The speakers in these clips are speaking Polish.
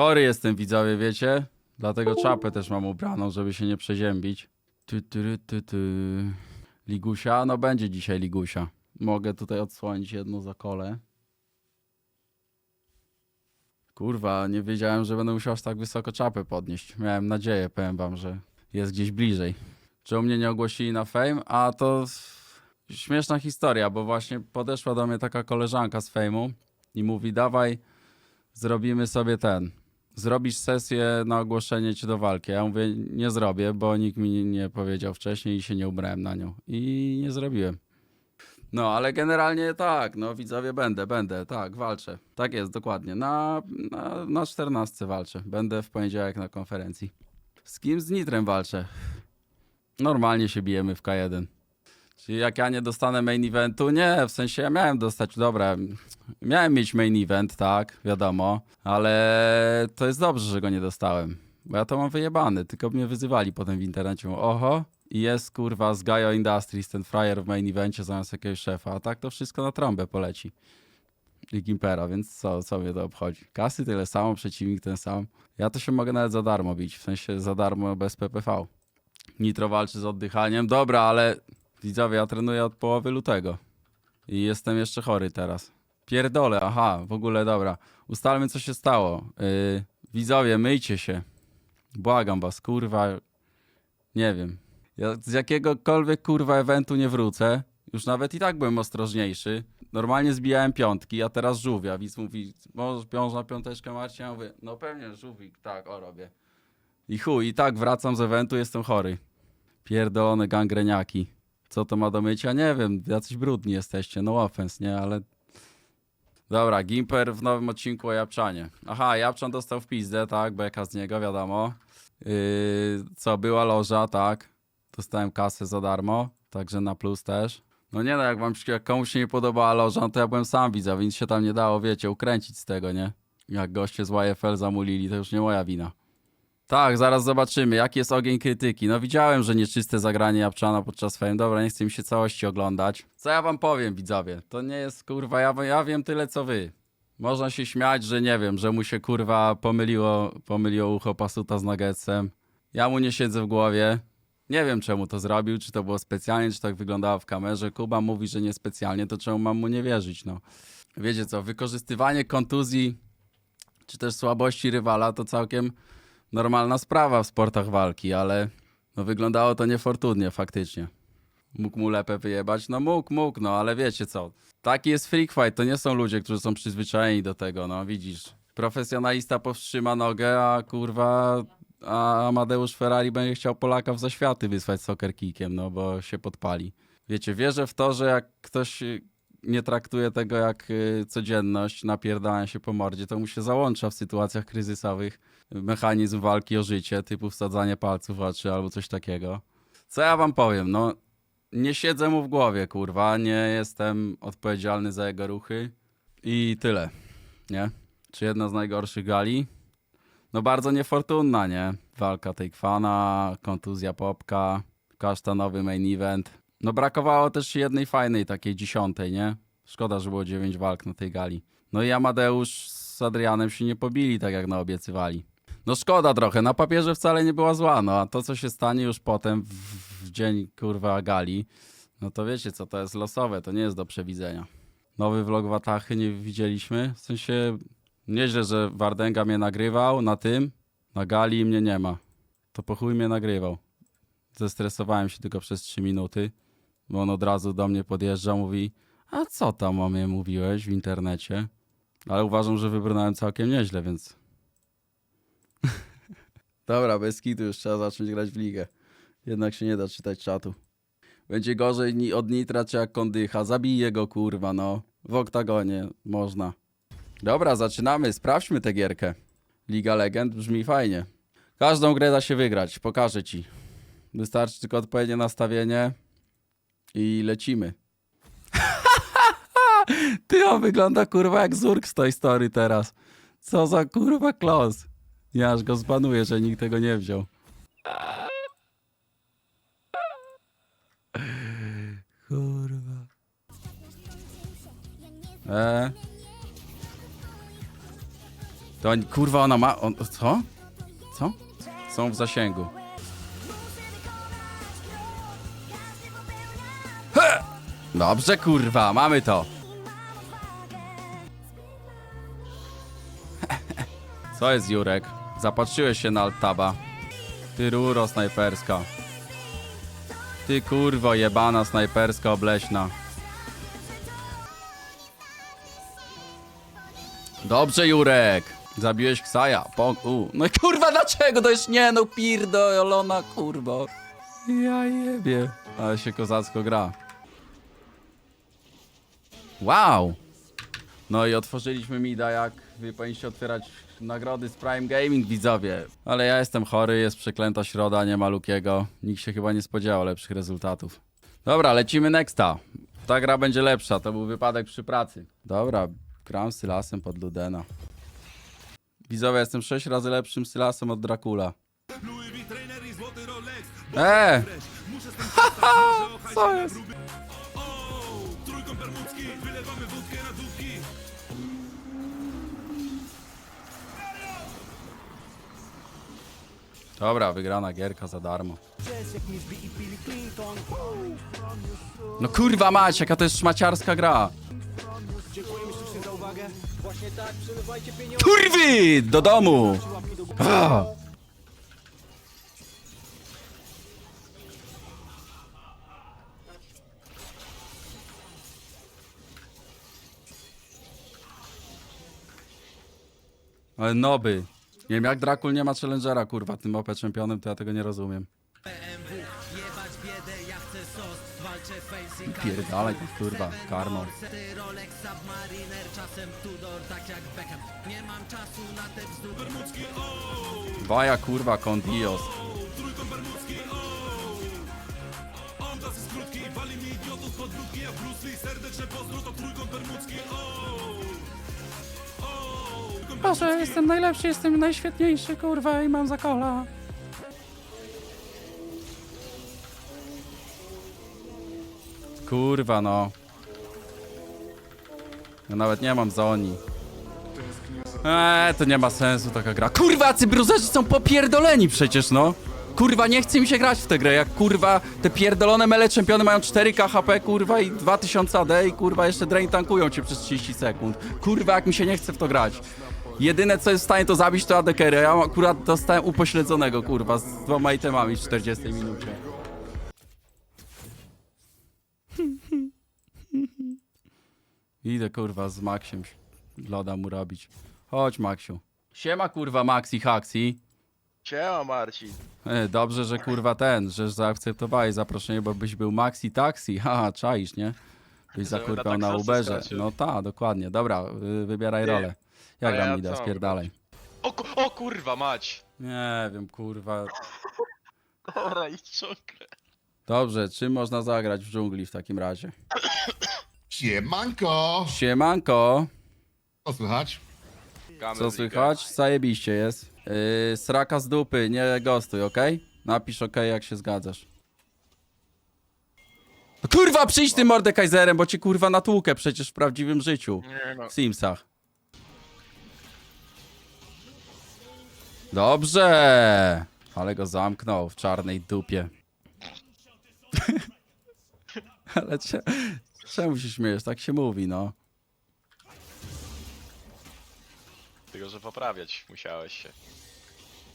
Chory jestem, widzowie, wiecie? Dlatego czapę też mam ubraną, żeby się nie przeziębić. Ty, ty, ty, ty. Ligusia? No będzie dzisiaj Ligusia. Mogę tutaj odsłonić jedno za kole. Kurwa, nie wiedziałem, że będę musiał aż tak wysoko czapę podnieść. Miałem nadzieję, powiem wam, że jest gdzieś bliżej. Czemu mnie nie ogłosili na fame? A to śmieszna historia, bo właśnie podeszła do mnie taka koleżanka z fejmu i mówi, dawaj, zrobimy sobie ten. Zrobisz sesję na ogłoszenie cię do walki. Ja mówię, nie zrobię, bo nikt mi nie- nie powiedział wcześniej i się nie ubrałem na nią. I nie zrobiłem. No, ale generalnie tak, no widzowie będę, będę, tak, walczę. Tak jest, dokładnie. Na, na, na 14 walczę. Będę w poniedziałek na konferencji. Z kim? Z Nitrem walczę. Normalnie się bijemy w K1. Czyli jak ja nie dostanę main eventu? Nie, w sensie ja miałem dostać, dobra, miałem mieć main event, tak, wiadomo, ale to jest dobrze, że go nie dostałem, bo ja to mam wyjebany, tylko mnie wyzywali potem w internecie, oho, i jest kurwa z Gaio Industries ten frajer w main evencie zamiast jakiegoś szefa, a tak to wszystko na trąbę poleci. I Gimpera, więc co, co mnie to obchodzi? Kasy tyle samo, przeciwnik ten sam. Ja to się mogę nawet za darmo bić, w sensie za darmo bez PPV. Nitro walczy z oddychaniem, dobra, ale widzowie, ja trenuję od połowy lutego. I jestem jeszcze chory teraz. Pierdolę, aha, w ogóle dobra. Ustalmy, co się stało. Yy, widzowie, myjcie się. Błagam was, kurwa. Nie wiem. Ja z jakiegokolwiek kurwa eventu nie wrócę. Już nawet i tak byłem ostrożniejszy. Normalnie zbijałem piątki, a teraz żółwia. Widz mówi, możesz piąż na piąteczkę Marcin? Ja mówię, no pewnie żółwik, tak, o robię. I chuj, i tak wracam z eventu, jestem chory. Pierdolone gangreniaki. Co to ma do mycia? Nie wiem, jacyś brudni jesteście, no offense, nie? Ale... Dobra, Gimper w nowym odcinku o Japczanie. Aha, Japczan dostał w pizdę, tak, beka z niego, wiadomo. Yy, co, była loża, tak. Dostałem kasę za darmo, także na plus też. No nie no, jak wam jak komuś się nie podobała loża, no to ja byłem sam widza, więc się tam nie dało, wiecie, ukręcić z tego, nie? Jak goście z YFL zamulili, to już nie moja wina. Tak, zaraz zobaczymy, jaki jest ogień krytyki. No widziałem, że nieczyste zagranie Japczana podczas fame. Dobra, nie chcę mi się całości oglądać. Co ja wam powiem, widzowie? To nie jest, kurwa, ja, ja wiem tyle, co wy. Można się śmiać, że nie wiem, że mu się, kurwa, pomyliło, pomyliło ucho pasuta z nuggetsem. Ja mu nie siedzę w głowie. Nie wiem, czemu to zrobił, czy to było specjalnie, czy tak wyglądało w kamerze. Kuba mówi, że nie specjalnie, to czemu mam mu nie wierzyć, no. Wiecie co, wykorzystywanie kontuzji, czy też słabości rywala, to całkiem normalna sprawa w sportach walki, ale no wyglądało to niefortunnie faktycznie. Mógł mu lepę wyjebać? No mógł, mógł, no ale wiecie co. Taki jest freak fight, to nie są ludzie, którzy są przyzwyczajeni do tego, no widzisz. Profesjonalista powstrzyma nogę, a kurwa, a Amadeusz Ferrari będzie chciał Polaka w zaświaty wysłać soccer kickiem, no bo się podpali. Wiecie, wierzę w to, że jak ktoś y, nie traktuje tego jak y, codzienność, napierdania się po mordzie, to mu się załącza w sytuacjach kryzysowych mechanizm walki o życie, typu wsadzanie palców w oczy albo coś takiego. Co ja wam powiem, no nie siedzę mu w głowie, kurwa, nie jestem odpowiedzialny za jego ruchy i tyle, nie? Czy jedna z najgorszych gali? No bardzo niefortunna, nie? Walka tej kwana, kontuzja popka, kasztanowy main event. No brakowało też jednej fajnej, takiej dziesiątej, nie? Szkoda, że było dziewięć walk na tej gali. No i Amadeusz z Adrianem się nie pobili, tak jak naobiecywali. No szkoda trochę, na papierze wcale nie była zła, no a to co się stanie już potem w, w dzień kurwa gali, no to wiecie co, to jest losowe, to nie jest do przewidzenia. Nowy vlog Watachy nie widzieliśmy, w sensie nieźle, że Wardenga mnie nagrywał na tym, na gali mnie nie ma. To po chuj mnie nagrywał. Zestresowałem się tylko przez 3 minuty, bo on od razu do mnie podjeżdża, mówi a co tam o mnie mówiłeś w internecie? Ale uważam, że wybrnąłem całkiem nieźle, więc Dobra, bez kitu już trzeba zacząć grać w ligę. Jednak się nie da czytać czatu. Będzie gorzej ni od Nitra czy jak Kondycha. Zabije go, kurwa, no. W oktagonie można. Dobra, zaczynamy. Sprawdźmy tę gierkę. Liga Legend brzmi fajnie. Każdą grę da się wygrać. Pokażę ci. Wystarczy tylko odpowiednie nastawienie i lecimy. Ty, on wygląda kurwa jak Zurk z Toy Story teraz. Co za kurwa klos. Ja aż go zbanuję, że nikt tego nie wziął. Kurwa. E? To kurwa ona ma... On, co? Co? Są w zasięgu. He! Dobrze kurwa, mamy to. Co jest Jurek? Zapatrzyłeś się na altaba. Ty ruro snajperska. Ty kurwo jebana snajperska obleśna. Dobrze Jurek. Zabiłeś Ksaja. Po, u. No i kurwa dlaczego? To już nie no pierdolona kurwo. Ja jebie. Ale się kozacko gra. Wow. No i otworzyliśmy Mida, jak wy powinniście otwierać nagrody z Prime Gaming, widzowie. Ale ja jestem chory, jest przeklęta środa, nie ma Lukiego. Nikt się chyba nie spodziewał lepszych rezultatów. Dobra, lecimy nexta. Ta gra będzie lepsza, to był wypadek przy pracy. Dobra, gram Sylasem pod Ludena. Widzowie, jestem 6 razy lepszym Sylasem od Dracula. Eee! Haha! Co jest? Dobra, wygrana gierka za darmo. No kurwa mać, jaka to jest szmaciarska gra. Kurwy! Do domu! Ah. Ale noby. Nie wiem, jak Drakul nie ma challengera, kurwa, tym OP czempionem, to ja tego nie rozumiem. I Pierdalaj tam, kurwa, karmą. Ty Rolex, Submariner, czasem Tudor, tak jak Beckham Nie mam czasu na te bzdury Baja, kurwa, con Dios. Boże, jestem najlepszy, jestem najświetniejszy, kurwa, i mam za kola. Kurwa, no. Ja nawet nie mam za oni. Eee, to nie ma sensu taka gra. Kurwa, cybruzerzy są popierdoleni przecież, no. Kurwa, nie chce mi się grać w tę grę, jak kurwa te pierdolone mele czempiony mają 4k HP, kurwa, i 2000 AD i kurwa jeszcze drain tankują cię przez 30 sekund. Kurwa, jak mi się nie chce w to grać. Jedyne, co jest w stanie to zabić, to AD carry. Ja akurat dostałem upośledzonego, kurwa, z dwoma itemami w 40 minucie. Idę, kurwa, z Maxiem loda mu robić. Chodź, Maksiu. Siema, kurwa, Maxi Haxi. Siema Marcin. E, Dobrze, że kurwa ten, że zaakceptowałeś zaproszenie, bo byś był Maxi Taxi. Haha, czaisz, nie? Byś Żeby na zakurwał na taksówce Uberze. skoczył. No ta, dokładnie. Dobra, y, wybieraj rolę. Ja ale gram ja Mida, co mam spierdalaj. O, ku- o kurwa mać. Nie wiem, kurwa. Dobra, i ciągle. Dobrze, czym można zagrać w dżungli w takim razie? Siemanko! Siemanko, Co słychać? co słychać? Zajebiście jest. Yy, sraka z dupy, nie gostuj, okej? Napisz okej, jak się zgadzasz. Kurwa, przyjdź tym Mordekaiserem, bo cię kurwa natłukę przecież w prawdziwym życiu. Nie no. W Simsach. Dobrze! Ale go zamknął w czarnej dupie. Ale cze- czemu się śmiejesz? Tak się mówi, no. Tylko, że poprawiać musiałeś się.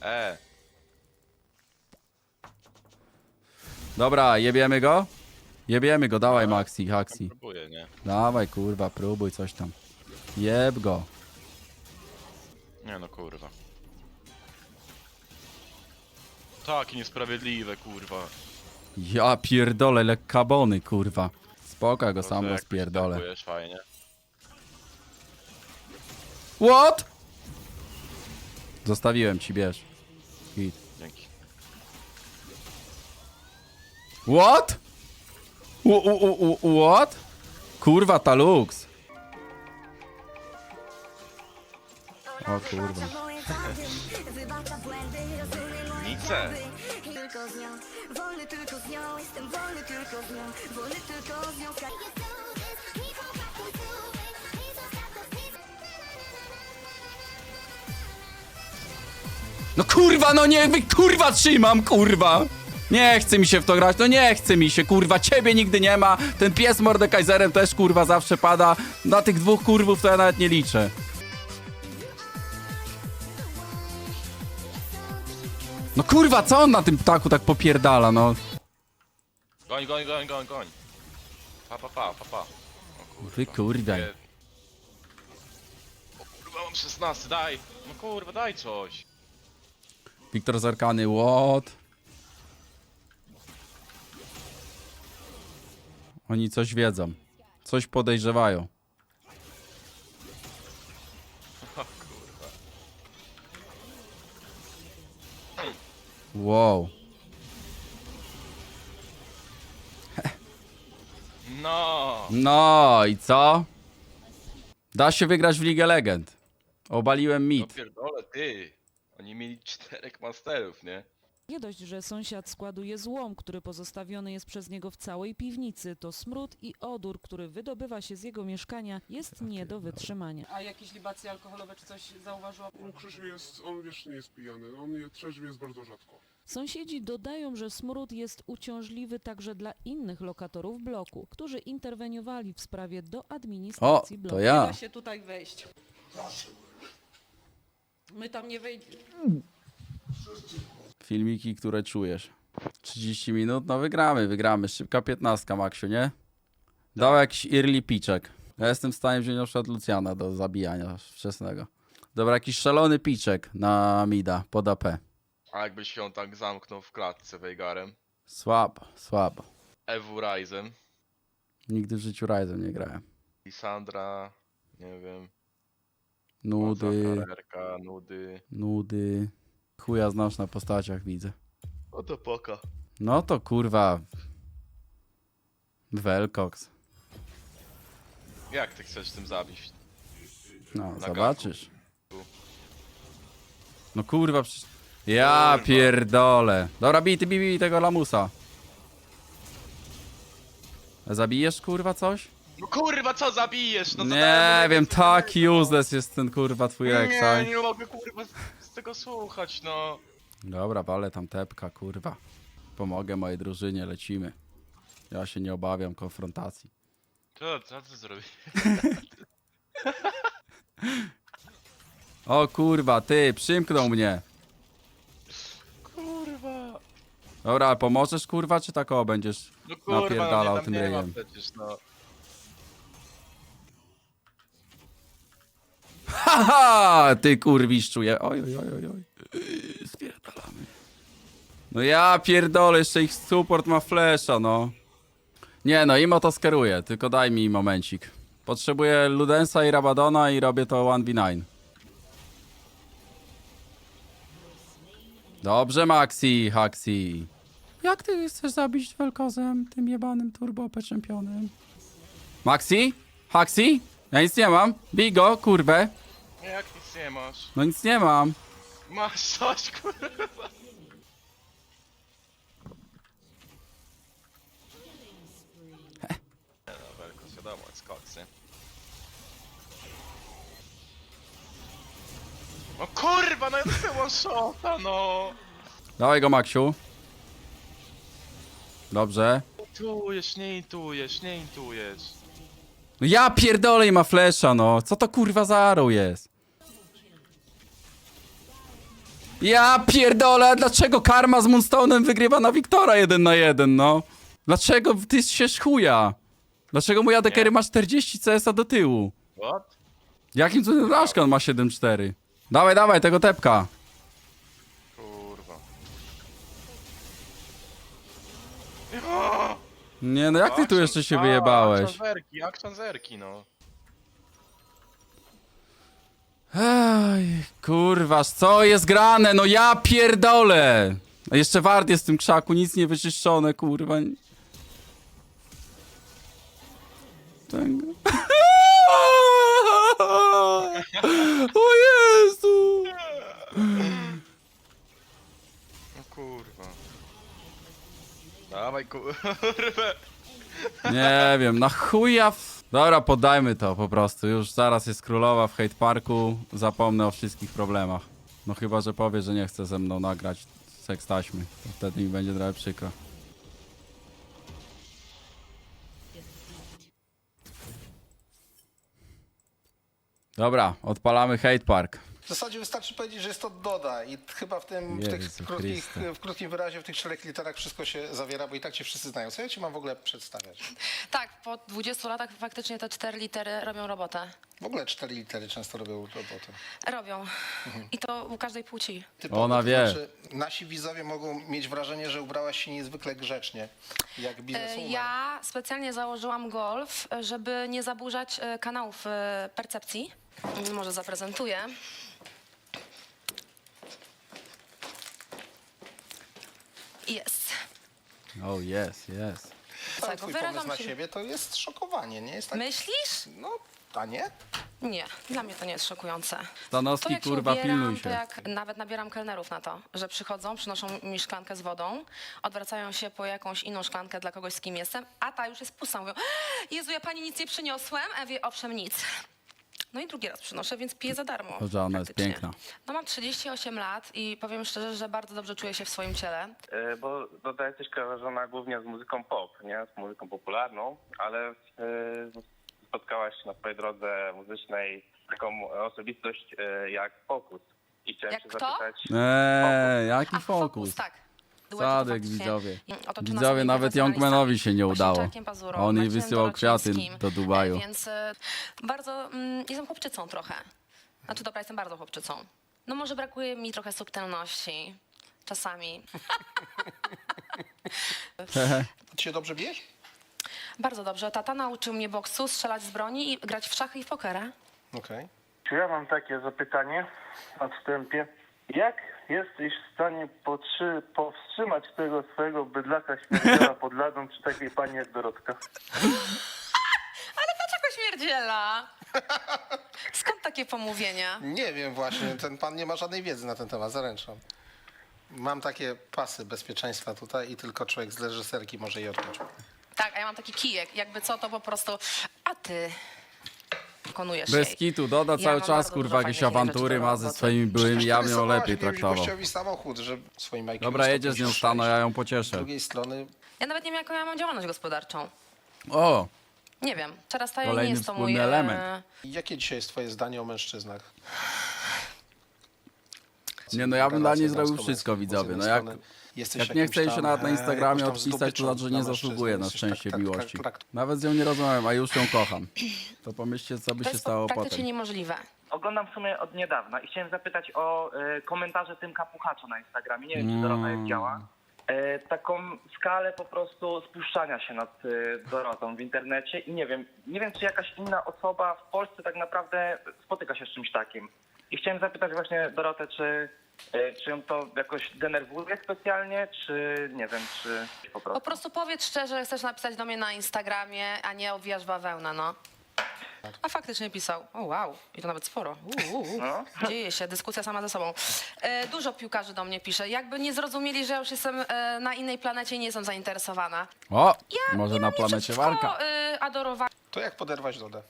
E, Dobra, jebiemy go? Jebiemy go, dawaj Maxi, Haxi. próbuję, nie? Dawaj kurwa, próbuj coś tam. Jeb go. Nie no kurwa. Takie niesprawiedliwe kurwa. Ja pierdolę, lekkabony kurwa. Spoka go sam Dobrze, jak rozpierdolę. fajnie. What? Zostawiłem ci, bierz. Hit. Dzięki. What? U, u, u, u, what? Kurwa, ta lux. O kurwa. Nice. Tylko z nią, wolny tylko z nią, jestem wolny tylko z nią, wolny tylko z nią. No kurwa, no nie, wy, kurwa trzymam, kurwa! Nie chce mi się w to grać, no nie chce mi się, kurwa, ciebie nigdy nie ma, ten pies Mordekaiserem też, kurwa, zawsze pada, na tych dwóch kurwów to ja nawet nie liczę. No kurwa, co on na tym ptaku tak popierdala, no? Goń, goń, goń, goń, goń. Pa, pa, pa, pa, pa. Wy kurwa. Nie. O kurwa, mam 16, daj. No kurwa, daj coś. Wiktor Zarkany, what? Oni coś wiedzą. Coś podejrzewają. Wow. No. No i co? Da się wygrać w Ligę Legend. Obaliłem No mit. pierdolę, ty. Oni mieli czterech masterów, nie? Nie dość, że sąsiad składuje złom, który pozostawiony jest przez niego w całej piwnicy, to smród i odór, który wydobywa się z jego mieszkania, jest nie do wytrzymania. A jakieś libacje alkoholowe czy coś zauważyła? No Krzysiu jest, on wiesz, nie jest pijany, on je, trzeźwy jest bardzo rzadko. Sąsiedzi dodają, że smród jest uciążliwy także dla innych lokatorów bloku, którzy interweniowali w sprawie do O, administracji bloku. to ja. da się tutaj wejść. My tam nie wejdziemy. Filmiki, które czujesz. 30 minut? No wygramy, wygramy. Szybka 15, Maksiu, nie? Dał jakiś early piczek. Ja jestem w stanie wziąć na przykład Luciana do zabijania wczesnego. Dobra, jakiś szalony piczek na mida pod AP. A jakbyś się tak zamknął w klatce Veigarem. Słabo, słabo. Ewu Ryzen. Nigdy w życiu Ryzen nie grałem. Lisandra. Nie wiem. Nudy, Zakarerka, nudy. nudy. Chuja znasz na postaciach, widzę. O to poka. No to kurwa. Velcox. Jak ty chcesz tym zabić? No, Na zobaczysz. No kurwa, przecież... Ja pierdolę. Dobra, bij, ty bij, bij tego lamusa. Zabijesz kurwa coś? No kurwa, co zabijesz? No to nie dałem- wiem, tak useless jest ten kurwa twój Nie, Rek'Sai. nie mogę kurwa z, z tego słuchać, no. Dobra, walę tam tepka, kurwa. Pomogę mojej drużynie, lecimy. Ja się nie obawiam konfrontacji. Co, co ty zrobisz? O kurwa, ty, przymknął mnie. Kurwa. Dobra, ale pomożesz kurwa, czy tak o będziesz No kurwa, napierdalał no mnie tam tym nie ma ryjem? przecież, no. Haha, ty kurwiszczu je. Oj, oj, oj, oj, oj. Yy, Spierdalamy. No ja pierdolę, jeszcze ich support ma flesza, no. Nie no, imo to skeruje, tylko daj mi momencik. Potrzebuję Ludensa i Rabadona i robię to 1v9. Dobrze, Maxi, Haxi. Jak ty chcesz zabić Velkozem, tym jebanym turbo czempionem? Maxi? Haxi? Ja nic nie mam. Bij go, kurwę. Jak nic nie masz? No nic nie mam. Masz coś, kurwa. Nie no, wiadomo, jest koks, nie? No kurwa, no ja dostałem one shota, no! Dawaj go, Maksiu. Dobrze. Intujesz, nie intujesz, nie intujesz. No ja pierdolę i ma flesza, no. Co to kurwa za arrow jest? Ja pierdolę, dlaczego Karma z Moonstone'em wygrywa na Wiktora 1 na 1, no? Dlaczego ty się chuja? Dlaczego mój ADKery ma 40 CS-a do tyłu? What? Jakim cudem Rashkan ma 7-4? Dawaj, dawaj, tego tepka. Kurwa. Nie no, jak ty tu jeszcze się A, wyjebałeś? Akcjon zerki, akcjon zerki, no. Ej, kurważ, co jest grane? No ja pierdolę! A jeszcze wart jest w tym krzaku, nic nie wyczyszczone, kurwa. Ten... O Jezu! No kurwa. Dawaj kurwa. Nie wiem, na chuja... W... Dobra, poddajmy to po prostu. Już zaraz jest królowa w hate parku. Zapomnę o wszystkich problemach. No chyba, że powie, że nie chce ze mną nagrać seks taśmy. To wtedy mi będzie trochę przykro. Dobra, odpalamy hate park. W zasadzie wystarczy powiedzieć, że jest to Doda i chyba w tym, w, tych Jezu krótkich, Chryste. w krótkim wyrazie, w tych czterech literach wszystko się zawiera, bo i tak cię wszyscy znają. Co ja ci mam w ogóle przedstawiać? Tak, po 20 latach faktycznie te cztery litery robią robotę. W ogóle cztery litery często robią robotę. Robią. I to u każdej płci. Typowo, Ona to wie. Znaczy, nasi widzowie mogą mieć wrażenie, że ubrałaś się niezwykle grzecznie, jak E, bizneswoman. Ja specjalnie założyłam golf, żeby nie zaburzać e, kanałów e, percepcji. Może zaprezentuję. Jest. Oh yes, yes. Cały tak, twój wyrażam pomysł na się- siebie to jest szokowanie, nie jest tak? Myślisz? No, a nie? Nie, dla mnie to nie jest szokujące. To Stanowski, jak się kurwa, ubieram, pilnuj to się. jak nawet nabieram kelnerów na to, że przychodzą, przynoszą mi szklankę z wodą, odwracają się po jakąś inną szklankę dla kogoś, z kim jestem, a ta już jest pusta. Mówią, Jezu, ja pani nic nie przyniosłem? A wie, owszem, nic. No i drugi raz przynoszę, więc piję za darmo. To, że ona jest praktycznie. piękna. No mam 38 lat i powiem szczerze, że bardzo dobrze czuję się w swoim ciele. E, Bo Doda jesteś kojarzona głównie z muzyką pop, nie? Z muzyką popularną, ale e, spotkałaś na swojej drodze muzycznej taką osobistość e, jak Fokus. I chciałem Jak się kto? zapytać... Eee, jaki A, fokus. tak. Sadek widzowie. otoczona Widzowie, nawet. Youngmanowi się nie udało. On jej wysyłał kwiaty do Dubaju. E, Więc e, bardzo, mm, jestem chłopczycą trochę. Znaczy dobra, jestem bardzo chłopczycą. No może brakuje mi trochę subtelności. Czasami. Ty się dobrze bijesz? Bardzo dobrze. Tata nauczył mnie boksu, strzelać z broni i grać w szachy i w pokera. Okej. Czy ja mam takie zapytanie na wstępie. Jak jesteś w stanie potrzy- powstrzymać tego swojego bydlaka śmierdziela pod ladą przy takiej pani jak Dorotka? Dlaczego śmierdziela? Skąd takie pomówienia? Nie wiem właśnie, ten pan nie ma żadnej wiedzy na ten temat, zaręczam. Mam takie pasy bezpieczeństwa tutaj i tylko człowiek z reżyserki może je odpiąć. Tak, a ja mam taki kijek. Jakby co, to po prostu... A ty... Wykonujesz Bez jej. kitu, doda Ja cały mam czas, bardzo kurwa, jakieś fajnych awantury ma ze swoimi byłymi, ja bym ją lepiej nie traktował. gościowi samochód, że swoim IQ Dobra, jedziesz z nią 156. stano, ja ją Z pocieszę. drugiej strony Ja nawet nie wiem, jaką ja mam działalność gospodarczą. O, Nie wiem. Przerastaje nie Kolejny jest to mój... wspólny e, element. Jakie dzisiaj jest twoje zdanie o mężczyznach? nie no, ja bym dla niej Relacje zrobił damsko-męskie. wszystko, widzowie. No jak, strony jesteś jak nie chce jej się nawet na e, Instagramie odpisać, to znaczy, że nie mężczyzny, zasługuje na szczęście miłości. tak- tak- Nawet z nią nie rozmawiam, a już ją kocham. To pomyślcie, co by To się jest stało praktycznie potem. niemożliwe. Oglądam w sumie od niedawna i chciałem zapytać o e, komentarze Tymka Puchacza na Instagramie. Nie wiem, czy Dorota je widziała. E, taką skalę po prostu spuszczania się nad e, Dorotą w internecie i nie wiem, nie wiem, czy jakaś inna osoba w Polsce tak naprawdę spotyka się z czymś takim. I chciałem zapytać właśnie Dorotę, czy, czy ją to jakoś denerwuje specjalnie, czy nie wiem, czy po prostu. Po prostu powiedz szczerze, że chcesz napisać do mnie na Instagramie, a nie obwijasz bawełnę, no. A faktycznie pisał. O wow, i to nawet sporo. U, u, u. No. Dzieje się, dyskusja sama ze sobą. E, dużo piłkarzy do mnie pisze. Jakby nie zrozumieli, że ja już jestem e, na innej planecie i nie jestem zainteresowana. O, Ja może nie na mam nic planecie przeciwko, Walka. E, adorowa- To jak poderwać Dodę?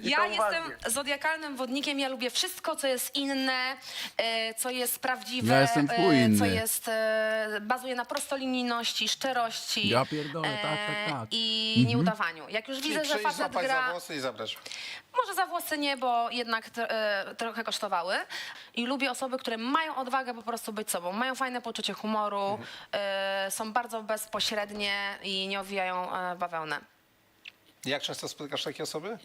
Ja jestem zodiakalnym wodnikiem, ja lubię wszystko, co jest inne, e, co jest prawdziwe, Ja jestem e, co inny. jest, e, bazuje na prostolinijności, szczerości. Ja pierdolę, tak, tak, tak. I nieudawaniu. Jak już Czyli widzę, że facet gra... za włosy i zabrać. Może za włosy nie, bo jednak tr- e, trochę kosztowały. I lubię osoby, które mają odwagę po prostu być sobą. Mają fajne poczucie humoru, e, są bardzo bezpośrednie i nie owijają e, bawełnę. Jak często spotykasz takie osoby?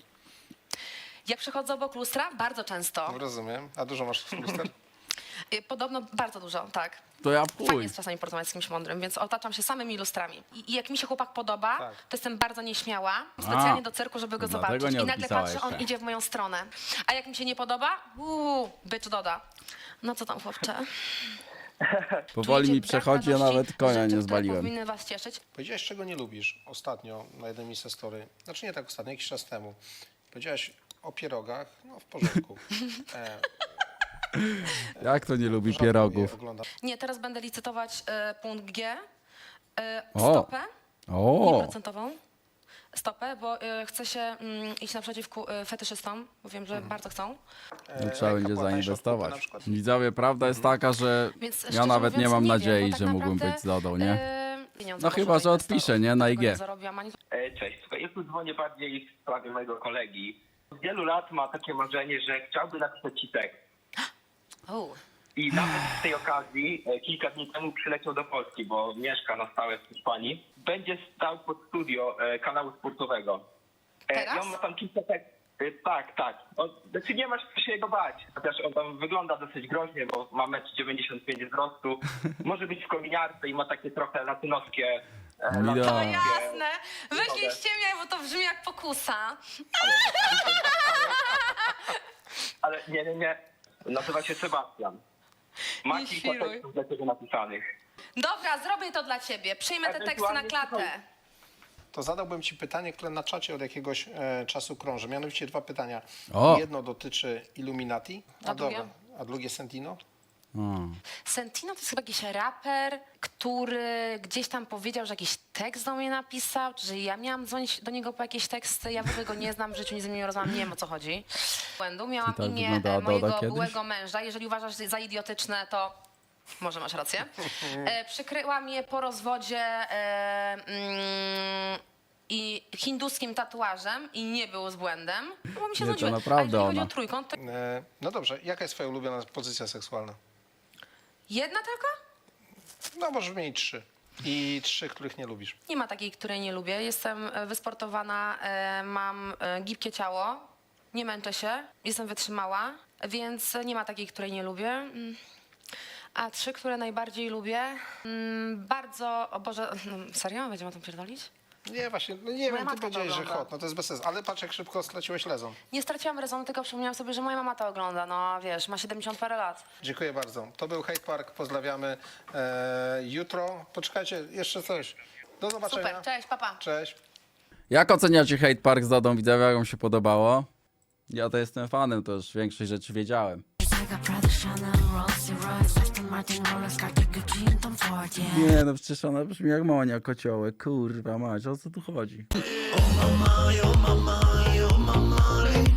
Jak przychodzę obok lustra? Bardzo często. Rozumiem. A dużo masz luster? E, Podobno bardzo dużo, tak. To ja Fajnie chuj. jest czasami porozmawiać z kimś mądrym, więc otaczam się samymi lustrami. I, i jak mi się chłopak podoba, Tak. to jestem bardzo nieśmiała. Specjalnie A, do cyrku, żeby go dlatego zobaczyć. nie I nagle odpisałaś patrzę, on idzie w moją stronę. A jak mi się nie podoba, uuu, bycz doda. No co tam, chłopcze? Powoli Czujecie mi brak przechodzi, a radości? nawet konia Rzeczy, nie które zwaliłem. powinny was cieszyć. Powiedziałaś, czego nie lubisz ostatnio na jednym Insta Story. Znaczy nie tak ostatnio, jakiś czas temu. Powiedziałaś o pierogach, no w porządku. E, Jak to nie lubi rzadko je pierogów? oglądam. Nie, teraz będę licytować e, punkt G, e, O. stopę O, procentową. stopę, bo y, chcę się mm, iść naprzeciwku y, fetyszystom, bo wiem, że bardzo chcą. E, No, trzeba jaka będzie była tańsza zainwestować. wpływa na przykład? Widzowie, prawda jest taka, że Więc ja nawet nie mówiąc, mam nie wiem, nadziei, bo tak że mógłbym naprawdę, być z Dodą, nie? y, pieniądze No chyba, że odpiszę, nie? Na Tego IG. Nie zarobiłam ani E, Cześć, słuchaj, ja tu dzwonię bardziej w sprawie mojego kolegi. Od wielu lat ma takie marzenie, że chciałby napisać ci tekst. I nawet z tej okazji e, kilka dni temu przyleciał do Polski, bo mieszka na stałe w Hiszpanii. Będzie stał pod studio e, kanału sportowego. E, Teraz? I on ma tam kilka tekstów. Tak, tak. On, znaczy nie masz co się jego bać. Chociaż on tam wygląda dosyć groźnie, bo ma 1,95 m wzrostu. Może być w kominiarce i ma takie trochę latynoskie... Mida. To jasne. Weź nie ściemniaj, bo to brzmi jak pokusa. Ale nie, nie, nie. Nazywa się Sebastian. Ma Nie kilka świruj. tekstów dla ciebie napisanych. Dobra, zrobię to dla ciebie. Przyjmę te teksty na Ewentualnie klatę. To zadałbym Ci pytanie, które na czacie od jakiegoś e, czasu krąży. Mianowicie dwa pytania. O! Jedno dotyczy Illuminati, A drugie? dobra, a drugie Sentino. O. Sentino to jest chyba jakiś raper, który gdzieś tam powiedział, że jakiś tekst do mnie napisał, czy że ja miałam dzwonić do niego po jakieś teksty, ja w ogóle go nie znam, w życiu nie z nim nie rozmawiam, nie wiem o co chodzi. Błędu. Miałam tak imię wyglądała e, mojego kiedyś? byłego męża, jeżeli uważasz za idiotyczne, to może masz rację. E, przykryłam je po rozwodzie e, mm, i hinduskim tatuażem i nie było z błędem, bo mi się Nie, to naprawdę A jeżeli chodzi ona. o trójkąt, to E, no dobrze, jaka jest Twoja ulubiona pozycja seksualna? Jedna tylko? No możesz wymienić trzy. I trzy, których nie lubisz. Nie ma takiej, której nie lubię. Jestem e, wysportowana, e, mam e, gibkie ciało, nie męczę się, jestem wytrzymała, więc nie ma takiej, której nie lubię. Mm. A trzy, które najbardziej lubię, mm, bardzo, o Boże, no, serio? Będziemy o tym pierdolić? Nie, właśnie, no nie Moja wiem, ty matka to powiedziałeś, że ogląda. hot, no to jest bez sensu. Ale patrz, jak szybko straciłeś lezą. Nie straciłam rezonu, tylko przypomniałam sobie, że moja mama to ogląda, no wiesz, ma 70 parę lat. Dziękuję bardzo. To był Hate Park, pozdrawiamy. E, jutro, poczekajcie, jeszcze coś. Do zobaczenia. Super, cześć, papa. Cześć. Jak oceniacie Hate Park z Dodą? Widzowie, jak wam się podobało? Ja to jestem fanem, to już większość rzeczy wiedziałem. Nie, no przecież ona brzmi jak Monia Kociołek, kurwa mać, o co tu chodzi? Oh mama, oh mama, oh mama, oh mama,